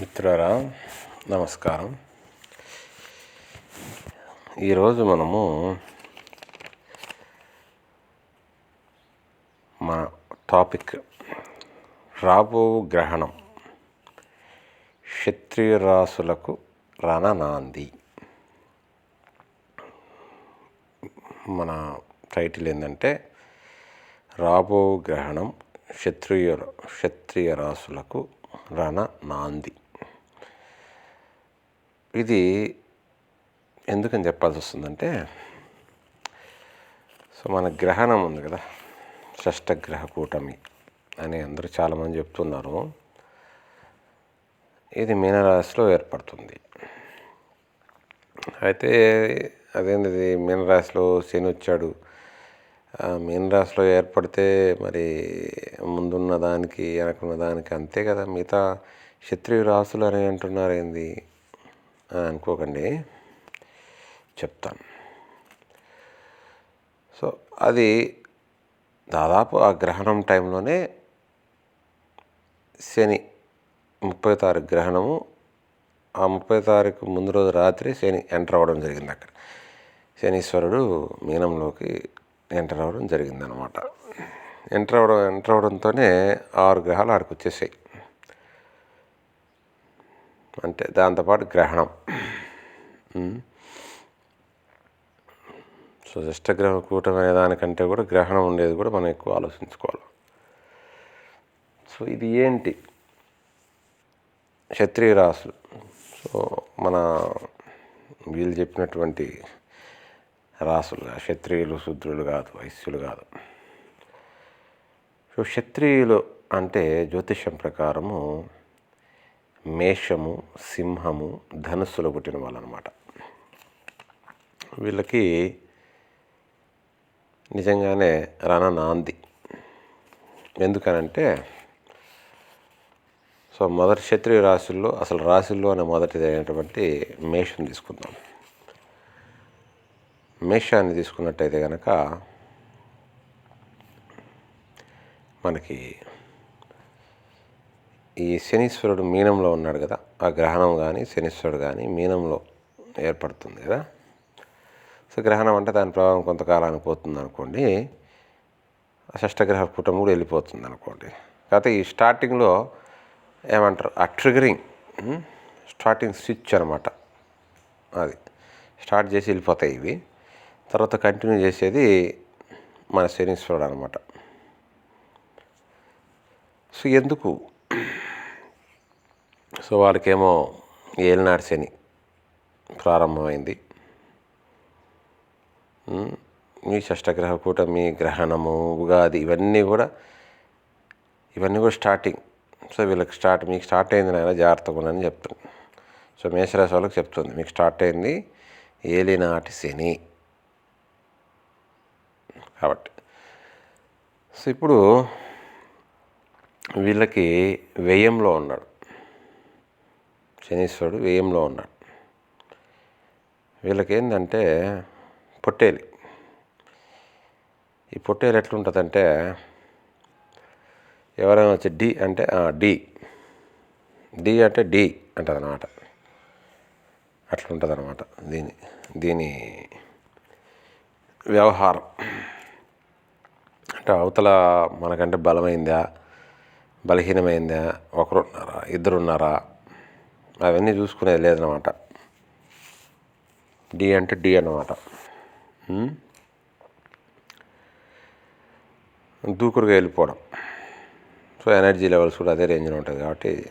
మిత్రులారా నమస్కారం. ఈరోజు మనము మన టాపిక్ రాబో గ్రహణం. క్షత్రియ రాసులకు రణనాంది. మన టైటిల్ ఏంటంటే రాబో గ్రహణం క్షత్రియ క్షత్రియ రాసులకు రణ నాంది ఇది ఎందుకని చెప్పాల్సి వస్తుందంటే సో మన గ్రహణం ఉంది కదా షష్టగ్రహ కూటమి అని అందరూ చాలామంది చెప్తున్నారు. ఇది మీనరాశిలో ఏర్పడుతుంది. అయితే అదేంటిది మీనరాశిలో శని వచ్చాడు. మీనరాశిలో ఏర్పడితే మరి ముందున్న దానికి వెనకున్న దానికి అంతే కదా మిగతా క్షత్రియ రాశులు అని అంటున్నారు ఏంది అనుకోకండి చెప్తాను సో అది దాదాపు ఆ గ్రహణం టైంలోనే శని ముప్పై తారీఖు గ్రహణము ఆ ముప్పై తారీఖు ముందు రోజు రాత్రి శని ఎంటర్ అవ్వడం జరిగింది అక్కడ. శనీశ్వరుడు మీనంలోకి ఎంటర్ అవ్వడం జరిగిందనమాట ఎంటర్ అవ్వడం ఎంటర్ అవ్వడంతోనే ఆరు గ్రహాలు ఆడికి వచ్చేసాయి. అంటే దాంతోపాటు గ్రహణం. సో షష్టగ్రహ కూటమి అనే దానికంటే కూడా గ్రహణం ఉండేది కూడా మనం ఎక్కువ ఆలోచించుకోవాలి. సో ఇది ఏంటి? క్షత్రియ రాసులు సో మన వీళ్ళు చెప్పినటువంటి రాసులు క్షత్రియులు శూద్రులు కాదు వైశ్యులు కాదు. సో క్షత్రియులు అంటే జ్యోతిష్యం ప్రకారము మేషము సింహము ధనుస్సులో పుట్టిన వాళ్ళు అనమాట వీళ్ళకి నిజంగానే రణ నాంది ఎందుకనంటే సో మొదటి క్షత్రియ రాశుల్లో అసలు రాశుల్లో అనే మొదటిది అయినటువంటి మేషం తీసుకుందాం. మేషాన్ని తీసుకున్నట్టయితే కనుక మనకి ఈ శనీశ్వరుడు మీనంలో ఉన్నాడు కదా ఆ గ్రహణం కానీ శనీశ్వరుడు కానీ మీనంలో ఏర్పడుతుంది కదా. సో గ్రహణం అంటే దాని ప్రభావం కొంతకాలానికి పోతుంది అనుకోండి షష్టగ్రహ కుటుంబం కూడా వెళ్ళిపోతుంది అనుకోండి. కాకపోతే ఈ స్టార్టింగ్లో ఏమంటారు ఆ ట్రిగరింగ్ స్టార్టింగ్ స్విచ్ అనమాట అది. స్టార్ట్ చేసి వెళ్ళిపోతాయి ఇవి. తర్వాత కంటిన్యూ చేసేది మన శనీశ్వరుడు అనమాట. సో ఎందుకు సో వాళ్ళకేమో ఏలినాడు శని ప్రారంభమైంది. మీ షష్టగ్రహ కూటమి గ్రహణము ఉగాది ఇవన్నీ కూడా ఇవన్నీ కూడా స్టార్టింగ్. సో వీళ్ళకి స్టార్ట్ మీకు స్టార్ట్ అయింది నాయన జాగ్రత్తగా ఉండని చెప్తుంది. సో మేషరాశి వాళ్ళకి చెప్తుంది మీకు స్టార్ట్ అయింది ఏలినాటి శని. కాబట్టి సో ఇప్పుడు వీళ్ళకి వ్యయంలో ఉన్నాడు. శనీశ్వరుడు వ్యయంలో ఉన్నాడు. వీళ్ళకి ఏంటంటే పొట్టేలి. ఈ పొట్టేలు ఎట్లుంటుందంటే ఎవరైనా వచ్చి డి అంటే డి. డి అంటే డి అంటుంది అనమాట అట్లుంటుంది అనమాట దీని దీని వ్యవహారం. అంటే అవతల మనకంటే బలమైందా బలహీనమైందా ఒకరున్నారా ఇద్దరున్నారా ఇద్దరు ఉన్నారా అవన్నీ చూసుకునేది లేదనమాట. డి అంటే డి అన్నమాట. దూకురుగా దూకుడుగా వెళ్ళిపోవడం. సో ఎనర్జీ లెవెల్స్ కూడా అదే రేంజ్లో ఉంటుంది కాబట్టి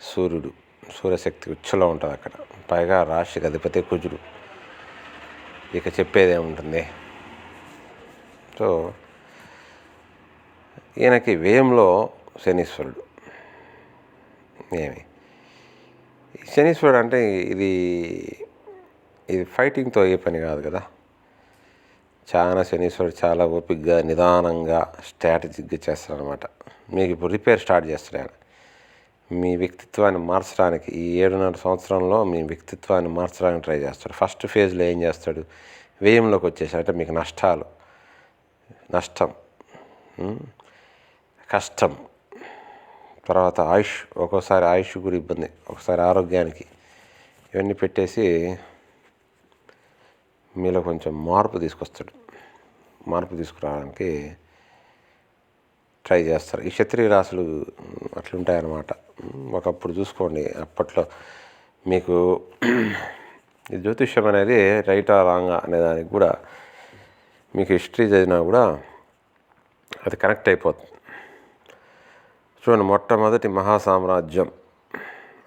సూర్యుడు సూర్యశక్తి ఉచ్చలో ఉంటుంది అక్కడ. పైగా రాశికి అధిపతి కుజుడు. ఇక చెప్పేది ఏముంటుంది? సో ఈయనకి వ్యయంలో శనీశ్వరుడు. ఏమి? శనీశ్వరుడు అంటే ఇది ఇది ఫైటింగ్తో అయ్యే పని కాదు కదా. చాలా శనీశ్వరుడు చాలా ఓపికగా నిదానంగా స్ట్రాటజిక్గా చేస్తారనమాట మీకు ఇప్పుడు రిపేర్ స్టార్ట్ చేస్తాడు మీ వ్యక్తిత్వాన్ని మార్చడానికి ఈ ఏడున్నర సంవత్సరంలో మీ వ్యక్తిత్వాన్ని మార్చడానికి ట్రై చేస్తాడు. ఫస్ట్ ఫేజ్లో ఏం చేస్తాడు? వ్యయంలోకి వచ్చేసాడు. అంటే మీకు నష్టాలు నష్టం కష్టం తర్వాత ఆయుష్ ఒక్కోసారి ఆయుష్ కూడా ఇబ్బంది. ఒకసారి ఆరోగ్యానికి. ఇవన్నీ పెట్టేసి మీలో కొంచెం మార్పు తీసుకొస్తాడు. మార్పు తీసుకురావడానికి ట్రై చేస్తారు. ఈ క్షత్రియ రాసులు అట్లుంటాయన్నమాట. ఒకప్పుడు చూసుకోండి అప్పట్లో మీకు ఈ జ్యోతిష్యం అనేది రైటా రాంగా అనే దానికి కూడా మీకు హిస్టరీ చదివినా కూడా అది కనెక్ట్ అయిపోతుంది. చూడండి మొట్టమొదటి మహాసామ్రాజ్యం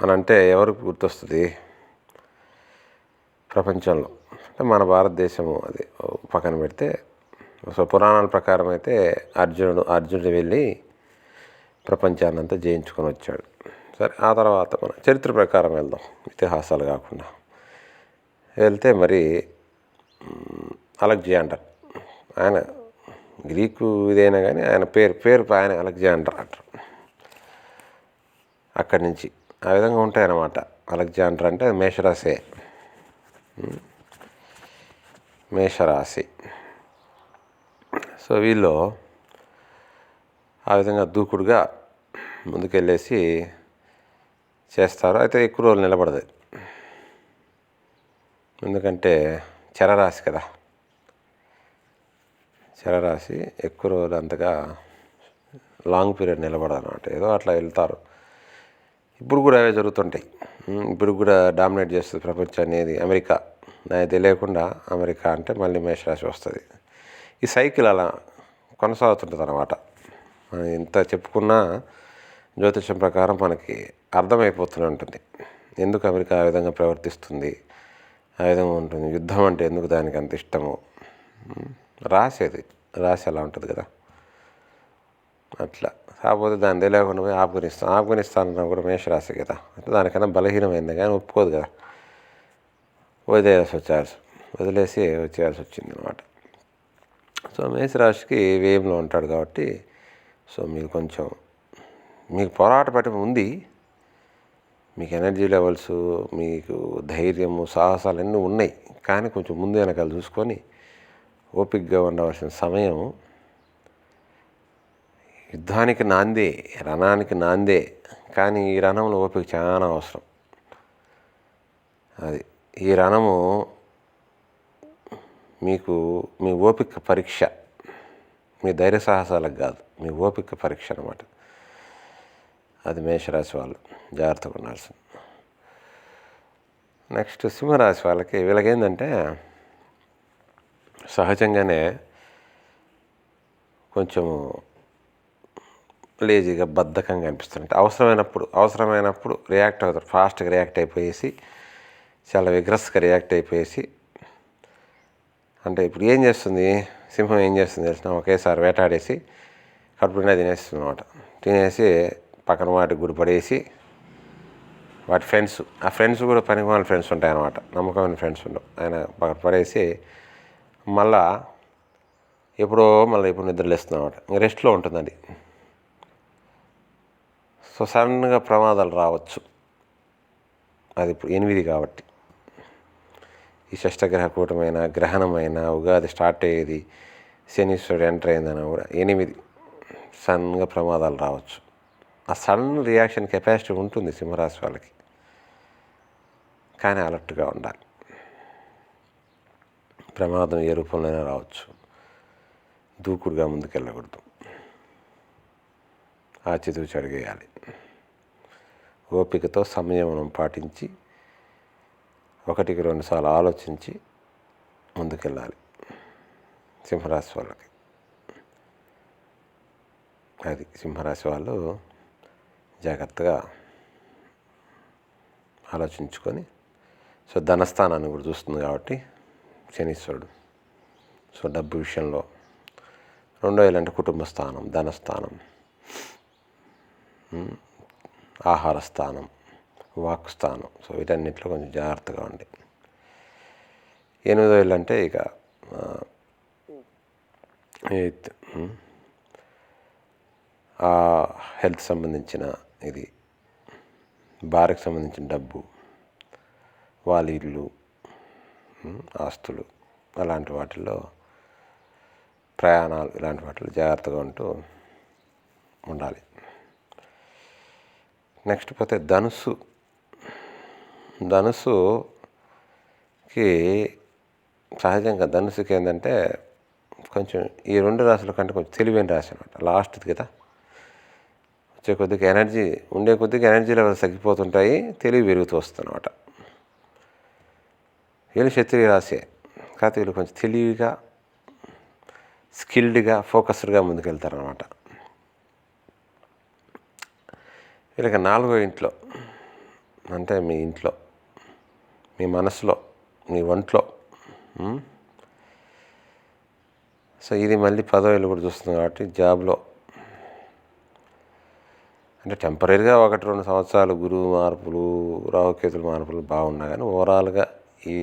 అని అంటే ఎవరికి గుర్తొస్తుంది? ప్రపంచంలో. అంటే మన భారతదేశము అది. పక్కన పెడితే సో పురాణాల ప్రకారం అయితే అర్జునుడు అర్జునుడు వెళ్ళి ప్రపంచాన్ని అంతా జయించుకొని వచ్చాడు. సరే ఆ తర్వాత మన చరిత్ర ప్రకారం వెళ్దాం. ఇతిహాసాలు కాకుండా. వెళ్తే మరి అలెగ్జాండర్. ఆయన గ్రీకు ఇదైనా కానీ ఆయన పేరు పేరు ఆయన అలెగ్జాండర్ అంటారు. అక్కడి నుంచి. ఆ విధంగా ఉంటాయన్నమాట. అలెగ్జాండర్ అంటే మేషరాశే. మేషరాశి. సో వీళ్ళు ఆ విధంగా దూకుడుగా ముందుకెళ్ళేసి చేస్తారు. అయితే ఎక్కువ రోజులు నిలబడదు. ఎందుకంటే చరరాశి కదా. చరరాశి ఎక్కువ రోజులు అంతగా లాంగ్ పీరియడ్ నిలబడదు అనమాట ఏదో అట్లా వెళ్తారు. ఇప్పుడు కూడా అవే జరుగుతుంటాయి. ఇప్పుడు కూడా డామినేట్ చేస్తుంది ప్రపంచం అనేది అమెరికా. నాకు తెలియకుండా అమెరికా అంటే మళ్ళీ మేషరాశి వస్తుంది. ఈ సైకిల్ అలా కొనసాగుతుంటుంది అనమాట మనం ఎంత చెప్పుకున్నా జ్యోతిషం ప్రకారం మనకి అర్థమైపోతూనే ఉంటుంది. ఎందుకు అమెరికా ఆ విధంగా ప్రవర్తిస్తుంది? ఆ విధంగా ఉంటుంది. యుద్ధం అంటే ఎందుకు దానికి అంత ఇష్టము? రాసేది. రాసి అలా ఉంటుంది కదా. అట్లా. కాకపోతే దాని తెలియకుండా పోయి ఆఫ్ఘనిస్తాన్ ఆఫ్ఘనిస్తాన్ అన్నా కూడా మేషరాశి కదా. అంటే దానికన్నా బలహీనమైంది కానీ ఒప్పుకోదు కదా. వదిలేసి వచ్చాల్సి వదిలేసి వచ్చేయాల్సి వచ్చింది అనమాట సో మేషరాశికి వేయంలో ఉంటాడు కాబట్టి సో మీరు కొంచెం మీకు పోరాట పట్టం ఉంది. మీకు ఎనర్జీ లెవెల్స్ మీకు ధైర్యము సాహసాలు అన్నీ ఉన్నాయి. కానీ కొంచెం ముందు వెనకాల చూసుకొని ఓపికగా ఉండవలసిన సమయం యుద్ధానికి నాందే రణానికి నాందే కానీ ఈ రణంలో ఓపిక చాలా అవసరం. అది ఈ రణము మీకు మీ ఓపిక పరీక్ష మీ ధైర్య సాహసాలకు కాదు మీ ఓపిక పరీక్ష అనమాట అది మేషరాశి వాళ్ళు జాగ్రత్తగా ఉండాల్సింది. నెక్స్ట్ సింహరాశి వాళ్ళకి వీళ్ళకి ఏంటంటే సహజంగానే కొంచెము లేజీగా బద్ధకంగా అనిపిస్తుంది. అంటే అవసరమైనప్పుడు అవసరమైనప్పుడు రియాక్ట్ అవుతారు. ఫాస్ట్గా రియాక్ట్ అయిపోయేసి చాలా విగ్రస్గా రియాక్ట్ అయిపోయేసి అంటే ఇప్పుడు ఏం చేస్తుంది? సింహం ఏం చేస్తుంది తెలిసిన? ఒకేసారి వేటాడేసి కడుపునే తినేస్తుంది అనమాట తినేసి పక్కన వాటికి గుడి పడేసి వాటి ఫ్రెండ్స్ ఆ ఫ్రెండ్స్ కూడా పనికి వాళ్ళ ఫ్రెండ్స్ ఉంటాయి అనమాట నమ్మకమైన ఫ్రెండ్స్ ఉండవు. ఆయన పక్కన పడేసి మళ్ళా ఎప్పుడో మళ్ళీ ఇప్పుడు నిద్రలేస్తుంది అనమాట ఇంక రెస్ట్లో అది సో సడన్గా ప్రమాదాలు రావచ్చు. అది ఇప్పుడు ఎనిమిది కాబట్టి. ఈ షష్టగ్రహ కూటమైన గ్రహణమైన ఉగాది స్టార్ట్ అయ్యేది శనీశ్వరుడు ఎంటర్ అయిందన్నా కూడా ఎనిమిది సడన్గా ప్రమాదాలు రావచ్చు. ఆ సడన్ రియాక్షన్ కెపాసిటీ ఉంటుంది సింహరాశి వాళ్ళకి. కానీ అలర్ట్గా ఉండాలి. ప్రమాదం ఏ రూపంలోనే రావచ్చు. దూకుడుగా ముందుకెళ్ళకూడదు. ఆచితూచి అడిగేయాలి ఓపికతో సంయమనం పాటించి ఒకటికి రెండుసార్లు ఆలోచించి ముందుకెళ్ళాలి. సింహరాశి వాళ్ళకి. అది సింహరాశి వాళ్ళు జాగ్రత్తగా ఆలోచించుకొని సో ధనస్థానాన్ని కూడా చూస్తుంది కాబట్టి శనీశ్వరుడు. సో డబ్బు విషయంలో రెండో ఇలాంటి కుటుంబ స్థానం ధనస్థానం. ఆహార స్థానం వాక్ స్థానం సో వీటన్నిటిలో కొంచెం జాగ్రత్తగా ఉండి. ఎనిమిదో ఇల్లు అంటే ఇక ఎయిత్ ఆ హెల్త్ సంబంధించిన ఇది భార్యకు సంబంధించిన డబ్బు వాళ్ళ ఇల్లు ఆస్తులు అలాంటి వాటిల్లో ప్రయాణాలు ఇలాంటి వాటిలో జాగ్రత్తగా ఉంటూ ఉండాలి. నెక్స్ట్ పోతే ధనుసు ధనుసుకి సహజంగా ధనుసుకి ఏంటంటే కొంచెం ఈ రెండు రాశుల కంటే కొంచెం తెలివైన రాశి అనమాట లాస్ట్ది కదా. వచ్చే కొద్దిగా ఎనర్జీ ఉండే కొద్దిగా ఎనర్జీ లెవెల్స్ తగ్గిపోతుంటాయి తెలివి పెరుగుతూ వస్తుందన్నమాట. వీళ్ళు క్షత్రియ రాసే కాకపోతే వీళ్ళు కొంచెం తెలివిగా స్కిల్డ్గా ఫోకస్డ్గా ముందుకెళ్తారనమాట ఇలాగ నాలుగో ఇంట్లో అంటే మీ ఇంట్లో మీ మనసులో మీ ఒంట్లో సో ఇది మళ్ళీ పదో ఇల్లు కూడా చూస్తుంది కాబట్టి జాబ్లో అంటే టెంపరీగా ఒకటి రెండు సంవత్సరాలు గురువు మార్పులు రాహుకేతుల మార్పులు బాగున్నా కానీ ఓవరాల్గా ఈ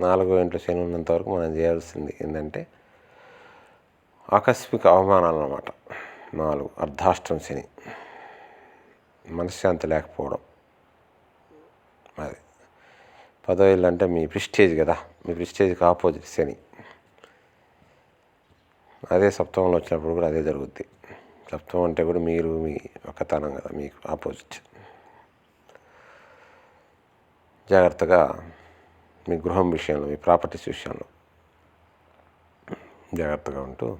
నాలుగో ఇంట్లో శని ఉన్నంత వరకు మనం చేయాల్సింది ఏంటంటే ఆకస్మిక అవమానాలు అన్నమాట. నాలుగు అర్ధాష్టం శని. మనశ్శాంతి లేకపోవడం. అది. పదో ఇల్లు అంటే మీ ప్రిస్టేజ్ కదా. మీ ప్రిస్టేజ్కి ఆపోజిట్ శని. అదే సప్తమంలో వచ్చినప్పుడు కూడా అదే జరుగుద్ది. సప్తమం అంటే కూడా మీరు మీ ఒక్కతనం కదా మీకు ఆపోజిట్. జాగ్రత్తగా మీ గృహం విషయంలో మీ ప్రాపర్టీస్ విషయంలో జాగ్రత్తగా ఉంటూ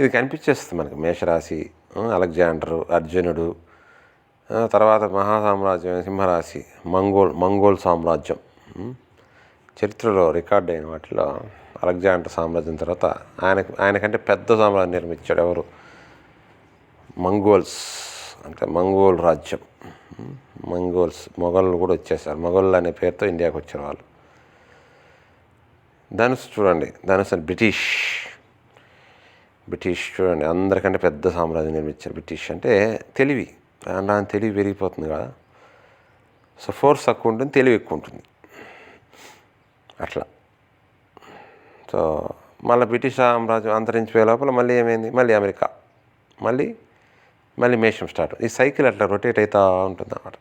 ఇది కనిపించేస్తుంది మనకి. మేషరాశి అలెగ్జాండరు అర్జునుడు తర్వాత మహాసామ్రాజ్యం సింహరాశి మంగోల్ మంగోల్ సామ్రాజ్యం. చరిత్రలో రికార్డ్ అయిన వాటిలో అలెగ్జాండర్ సామ్రాజ్యం తర్వాత ఆయనకు ఆయనకంటే పెద్ద సామ్రాజ్యం నిర్మించాడు ఎవరు? మంగోల్స్ అంటే మంగోల్ రాజ్యం. మంగోల్స్ మొఘళ్ళు కూడా వచ్చేసారు. మొఘళ్ళు అనే పేరుతో ఇండియాకి వచ్చిన వాళ్ళు. ధనుసు చూడండి. ధనుసు బ్రిటిష్. బ్రిటిష్ చూడండి. అందరికంటే పెద్ద సామ్రాజ్యం నిర్మించారు బ్రిటిష్. అంటే తెలివి. దాని తెలివి పెరిగిపోతుంది కదా. సో ఫోర్స్ తక్కువ ఉంటుంది తెలివి ఎక్కువ ఉంటుంది. అట్లా. సో మళ్ళీ బ్రిటిష్ సామ్రాజ్యం అంతరించిపోయే లోపల మళ్ళీ ఏమైంది? మళ్ళీ అమెరికా. మళ్ళీ మళ్ళీ మేషం స్టార్ట్. ఈ సైకిల్ అట్లా రొటేట్ అవుతూ ఉంటుంది అన్నమాట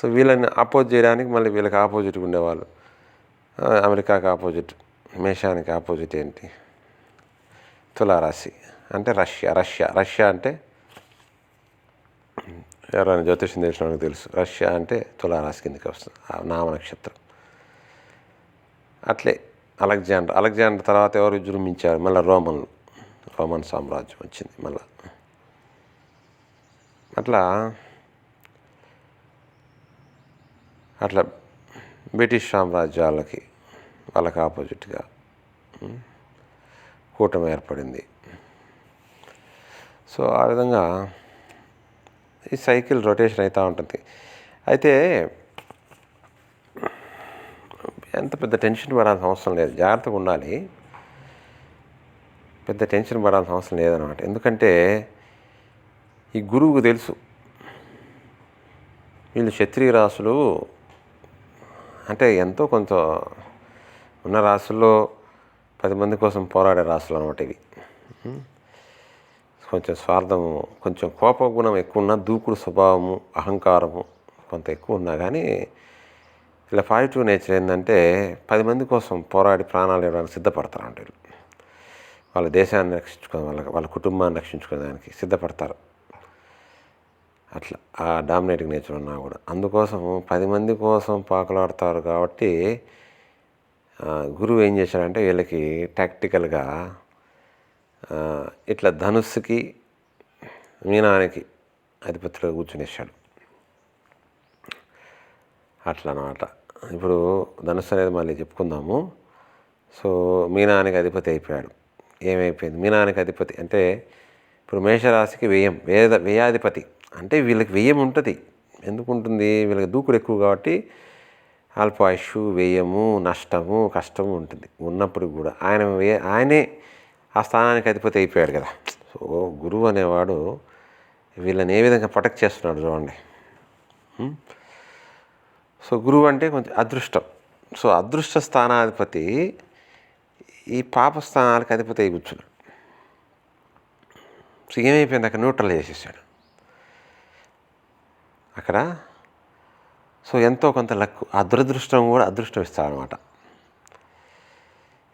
సో వీళ్ళని అపోజ్ చేయడానికి మళ్ళీ వీళ్ళకి ఆపోజిట్గా ఉండేవాళ్ళు. అమెరికాకి ఆపోజిట్ మేషానికి ఆపోజిట్ ఏంటి? తులారాశి. అంటే రష్యా రష్యా. రష్యా అంటే ఎవరైనా జ్యోతిషం తెలిసిన వాళ్ళకి తెలుసు. రష్యా అంటే తులారాశి కిందకి వస్తుంది. ఆ నామ నక్షత్రం. అట్లే అలెగ్జాండర్. అలెగ్జాండర్ తర్వాత ఎవరు విజృంభించారు మళ్ళీ రోమన్లు. రోమన్ సామ్రాజ్యం వచ్చింది మళ్ళా. అట్లా అట్లా బ్రిటిష్ సామ్రాజ్యాలకి వాళ్ళకి ఆపోజిట్గా కూటమి ఏర్పడింది. సో ఆ విధంగా ఈ సైకిల్ రొటేషన్ అవుతూ ఉంటుంది. అయితే ఎంత పెద్ద టెన్షన్ పడాల్సిన అవసరం లేదు. జాగ్రత్తగా ఉండాలి. పెద్ద టెన్షన్ పడాల్సిన అవసరం లేదనమాట ఎందుకంటే ఈ గురువుకు తెలుసు. వీళ్ళు క్షత్రియ రాసులు అంటే ఎంతో కొంత ఉన్న రాసుల్లో పది మంది కోసం పోరాడే రాసులు అనమాట ఇవి. కొంచెం స్వార్థము కొంచెం కోప గుణం ఎక్కువ ఉన్నా దూకుడు స్వభావము అహంకారము కొంత ఎక్కువ ఉన్నా కానీ ఇలా పాజిటివ్ నేచర్ ఏంటంటే పది మంది కోసం పోరాడి ప్రాణాలు ఇవ్వడానికి సిద్ధపడతారు వీళ్ళు. వాళ్ళ దేశాన్ని రక్షించుకోవడం వాళ్ళ వాళ్ళ కుటుంబాన్ని రక్షించుకోవడానికి సిద్ధపడతారు. అట్లా ఆ డామినేటింగ్ నేచర్ ఉన్నా కూడా. అందుకోసం పది మంది కోసం పాకులాడతారు కాబట్టి గురువు ఏం చేశాడంటే వీళ్ళకి టాక్టికల్గా ఇట్లా ధనుస్సుకి మీనానికి అధిపతిలో కూర్చునేసాడు అట్లా అనమాట ఇప్పుడు ధనుస్సు అనేది మళ్ళీ చెప్పుకుందాము. సో మీనానికి అధిపతి అయిపోయాడు. ఏమైపోయింది? మీనానికి అధిపతి అంటే ఇప్పుడు మేషరాశికి వ్యయం వేద వ్యయాధిపతి. అంటే వీళ్ళకి వ్యయం ఉంటుంది. ఎందుకు ఉంటుంది వీళ్ళకి దూకుడు ఎక్కువ కాబట్టి అల్పాయుష్ వ్యయము నష్టము కష్టము ఉంటుంది. ఉన్నప్పుడు కూడా. ఆయన వ్యయ ఆయనే ఆ స్థానానికి అధిపతి అయిపోయాడు కదా. సో గురువు అనేవాడు వీళ్ళని ఏ విధంగా ప్రొటెక్ట్ చేస్తున్నాడు చూడండి. సో గురువు అంటే కొంచెం అదృష్టం. సో అదృష్ట స్థానాధిపతి ఈ పాప స్థానాలకు అధిపతి అయి కూర్చున్నాడు. సో ఏమైపోయింది? అక్కడ న్యూట్రల్ చేసేసాడు. అక్కడ సో ఎంతో కొంత లక్ ఆ దురదృష్టం కూడా అదృష్టం ఇస్తాడనమాట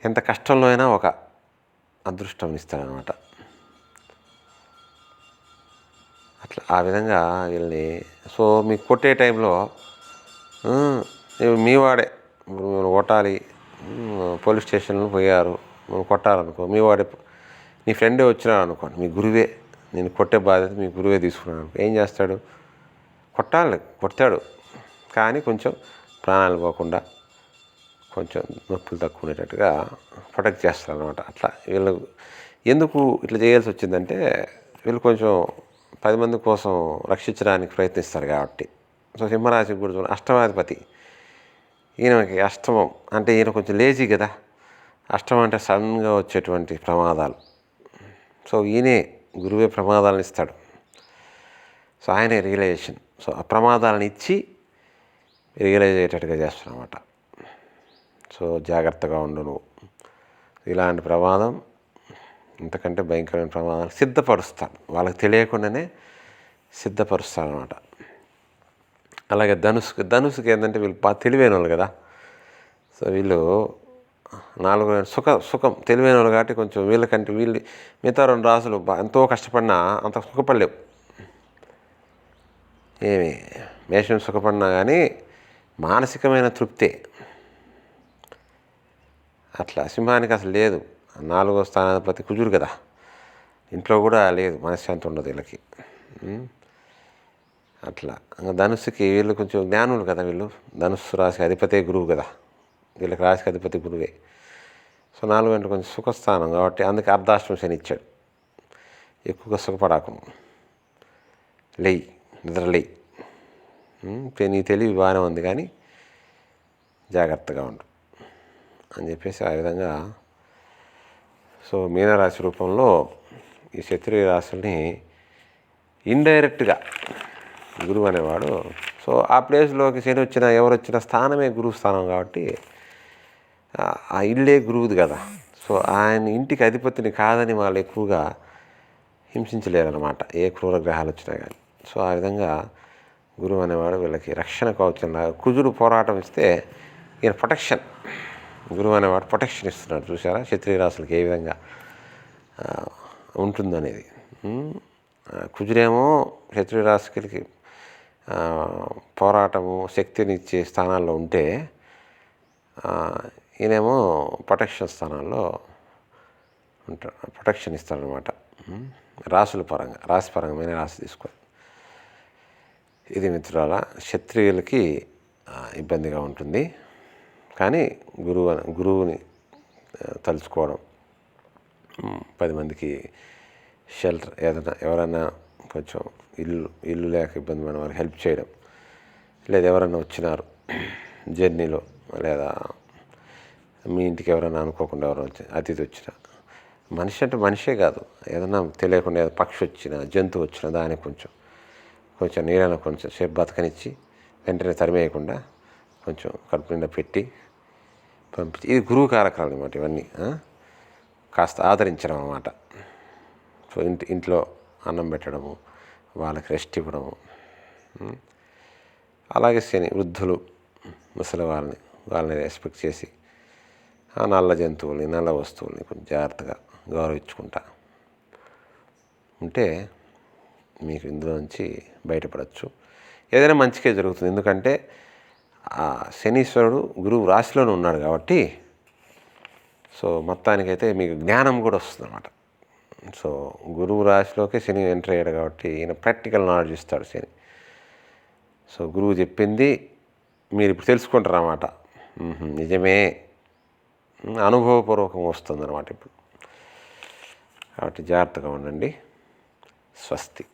ఎంత కష్టంలో అయినా ఒక అదృష్టం ఇస్తాడనమాట. అట్లా ఆ విధంగా వీళ్ళని సో మీకు కొట్టే టైంలో మీ వాడే ఇప్పుడు మిమ్మల్ని కొట్టాలి పోలీస్ స్టేషన్లో పోయారు మిమ్మల్ని కొట్టాలనుకో మీ వాడే నీ ఫ్రెండే వచ్చినాడు అనుకోండి మీ గురువే నేను కొట్టే బాధ్యత మీ గురువే తీసుకున్నాను అనుకో ఏం చేస్తాడు? కొట్టాలి కొట్టాడు కానీ కొంచెం ప్రాణాలు పోకుండా కొంచెం నొప్పులు తక్కువ ఉండేటట్టుగా ప్రొటెక్ట్ చేస్తారు అనమాట అట్లా వీళ్ళు ఎందుకు ఇట్లా చేయాల్సి వచ్చిందంటే వీళ్ళు కొంచెం పది మంది కోసం రక్షించడానికి ప్రయత్నిస్తారు కాబట్టి. సో సింహరాశి గురించి అష్టమాధిపతి ఈయనకి అష్టమం అంటే ఈయన కొంచెం లేజీ కదా. అష్టమం అంటే సడన్గా వచ్చేటువంటి ప్రమాదాలు. సో ఈయనే గురువే ప్రమాదాలను ఇస్తాడు. సో ఆయనే రియలైజేషన్ సో ఆ ప్రమాదాలను ఇచ్చి రియలైజ్ అయ్యేటట్టుగా చేస్తాడనమాట సో జాగ్రత్తగా ఉండు నువ్వు. ఇలాంటి ప్రమాదం ఇంతకంటే భయంకరమైన ప్రమాదాలు సిద్ధపరుస్తాడు వాళ్ళకి తెలియకుండానే సిద్ధపరుస్తాడు అనమాట అలాగే ధనుసుకు ధనుసుకి ఏంటంటే వీళ్ళు బాగా తెలివైన వాళ్ళు కదా. సో వీళ్ళు నాలుగు సుఖ సుఖం తెలివైన వాళ్ళు కాబట్టి కొంచెం వీళ్ళకంటే వీళ్ళు మిగతా రెండు రాసులు ఎంతో కష్టపడినా అంత సుఖపడలేవు. ఏమి? మేషం సుఖపడినా కానీ మానసికమైన తృప్తే. అట్లా సింహానికి అసలు లేదు. నాలుగో స్థానాధిపతి కుజుడు కదా. ఇంట్లో కూడా లేదు మనశ్శాంతి ఉండదు వీళ్ళకి. అట్లా. ధనుస్సుకి వీళ్ళు కొంచెం జ్ఞానులు కదా వీళ్ళు. ధనుస్సు రాశి అధిపతే గురువు కదా. వీళ్ళకి రాశికి అధిపతి గురువే. సో నాలుగు గంటలు కొంచెం సుఖస్థానం కాబట్టి అందుకే అర్ధాష్టం శని ఇచ్చాడు. ఎక్కువగా సుఖపడాకు. లేయి నిద్ర లేయి. నీ తెలివి బాగానే ఉంది కానీ జాగ్రత్తగా ఉండు. అని చెప్పేసి ఆ విధంగా సో మీనరాశి రూపంలో ఈ క్షత్రియ రాశుల్ని ఇండైరెక్ట్గా గురువు అనేవాడు. సో ఆ ప్లేస్లోకి శని వచ్చిన ఎవరు వచ్చిన స్థానమే గురువు స్థానం కాబట్టి ఆ- ఇల్లే గురువుది కదా. సో ఆయన ఇంటికి అధిపతిని కాదని వాళ్ళు ఎక్కువగా హింసించలేరనమాట ఏ క్రూర గ్రహాలు వచ్చినా కానీ సో ఆ విధంగా గురువు అనేవాడు వీళ్ళకి రక్షణ కావచ్చు కుజుడు పోరాటం ఇస్తే ఈయన ప్రొటెక్షన్. గురువు అనేవాడు ప్రొటెక్షన్ ఇస్తున్నాడు చూసారా క్షత్రియ రాసులకి ఏ విధంగా ఉంటుందనేది. ఉమ్, కుజుడేమో క్షత్రియ రాసుకులకి పోరాటము శక్తినిచ్చే స్థానాల్లో ఉంటే ఈయనేమో ప్రొటెక్షన్ స్థానాల్లో ఉంటాడు ప్రొటెక్షన్ ఇస్తాడనమాట. రాసుల పరంగా రాశి పరంగా రాశి తీసుకోవాలి. ఇది మిత్రుల క్షత్రియులకి ఇబ్బందిగా ఉంటుంది. కానీ గురువు గురువుని తలుచుకోవడం. పది మందికి షెల్టర్ ఏదైనా ఎవరైనా కొంచెం ఇల్లు ఇల్లు లేక ఇబ్బంది పడిన వారికి హెల్ప్ చేయడం. లేదా ఎవరైనా వచ్చినారు జర్నీలో లేదా మీ ఇంటికి ఎవరైనా అనుకోకుండా ఎవరైనా వచ్చి అతిథి వచ్చిన. మనిషి అంటే మనిషే కాదు. ఏదైనా తెలియకుండా ఏదో పక్షి వచ్చినా జంతువు వచ్చినా దానికి కొంచెం కొంచెం నీళ్ళని కొంచెం సేపు బతకనిచ్చి వెంటనే తరిమేయకుండా కొంచెం కడుపు నిండా పెట్టి పంపించి ఇది గురువు కారకాలు అనమాట ఇవన్నీ కాస్త ఆదరించడం అన్నమాట. సో ఇంటి ఇంట్లో అన్నం పెట్టడము వాళ్ళకి రెస్ట్ ఇవ్వడము అలాగే శని వృద్ధులు ముసలి వాళ్ళని వాళ్ళని రెస్పెక్ట్ చేసి ఆ నల్ల జంతువుల్ని నల్ల వస్తువుల్ని కొంచెం జాగ్రత్తగా గౌరవించుకుంటా. ఉంటే మీకు ఇందులో నుంచి బయటపడవచ్చు ఏదైనా మంచికే జరుగుతుంది. ఎందుకంటే ఆ శనీశ్వరుడు గురువు రాశిలోనే ఉన్నాడు కాబట్టి సో మొత్తానికైతే మీకు జ్ఞానం కూడా వస్తుంది అనమాట సో గురువు రాశిలోకి శని ఎంటర్ అయ్యాడు కాబట్టి ఈయన ప్రాక్టికల్ నాలెడ్జ్ ఇస్తాడు శని. సో గురువు చెప్పింది మీరు ఇప్పుడు తెలుసుకుంటారు అన్నమాట. నిజమే. అనుభవపూర్వకం అనుభవపూర్వకంగా వస్తుంది అనమాట ఇప్పుడు. కాబట్టి జాగ్రత్తగా ఉండండి. స్వస్తి.